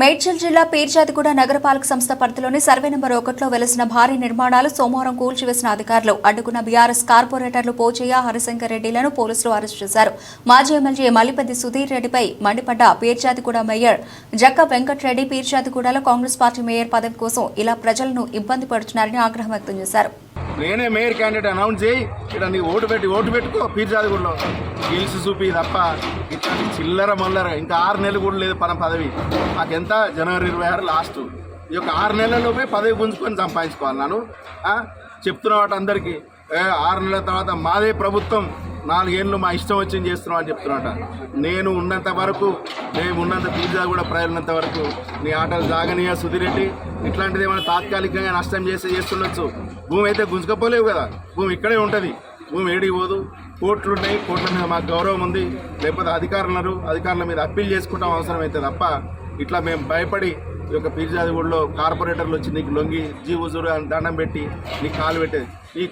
మేడ్చల్ జిల్లా పీర్చాదిగూడ నగరపాలక సంస్థ పరిధిలోని సర్వే నెంబర్ ఒకటిలో వెలసిన భారీ నిర్మాణాలు సోమవారం కూల్చివేసిన అధికారులు. అడ్డుకున్న బీఆర్ఎస్ కార్పొరేటర్లు పోచయ్య హరిశంకర్ రెడ్డిలను పోలీసులు అరెస్టు చేశారు. మాజీ ఎమ్మెల్యే మల్లిపెద్ది సుధీర్ రెడ్డిపై మండిపడ్డ పీర్చాదిగూడ మేయర్ జక్క వెంకట్రెడ్డి పీర్జాదిగూడలో కాంగ్రెస్ పార్టీ మేయర్ పదవి కోసం ఇలా ప్రజలను ఇబ్బంది పడుతున్నారని ఆగ్రహం వ్యక్తం చేశారు. నేనే మేయర్ క్యాండిడేట్ అనౌన్స్ చేయి ఇక్కడ నీకు ఓటు పెట్టి ఓటు పెట్టుకో పీర్జాదిగూడలో గెలిచి చూపి తప్ప ఇట్లాంటి చిల్లర మల్లర ఇంకా ఆరు నెలలు కూడా లేదు పరం పదవి. మాకెంత జనవరి ఇరవై ఆరు లాస్ట్ ఈ యొక్క ఆరు నెలల్లోపే పదవి గుంజుకొని సంపాదించుకోవాలి నేను. చెప్తున్న వాటి అందరికీ ఆరు నెలల తర్వాత మాదే ప్రభుత్వం. నాలుగేళ్ళు మా ఇష్టం వచ్చింది చేస్తున్నాం అని చెప్తున్నట నేను ఉన్నంత వరకు మేము ఉన్నంత పిజ్జా కూడా ప్రజలు వరకు నీ ఆటలు జాగనీయ సుధిరెడ్డి ఇట్లాంటిది ఏమైనా తాత్కాలికంగా నష్టం చేసి చేస్తుండొచ్చు. భూమి అయితే గుంజుకపోలేవు కదా. భూమి ఇక్కడే ఉంటుంది. భూమి ఏడికి పోదు. కోట్లు ఉన్నాయి కోట్ల మీద మాకు గౌరవం ఉంది. లేకపోతే అధికారులు ఉన్నారు. అధికారుల మీద అప్పీల్ చేసుకుంటాం అవసరం అయితే తప్ప ఇట్లా మేము భయపడి ఈ యొక్క పీర్జాది ఊళ్ళో కార్పొరేటర్లు వచ్చి నీకు లొంగి జీ హుజూరు అని దండం పెట్టి నీకు కాలు పెట్టేది. నీకు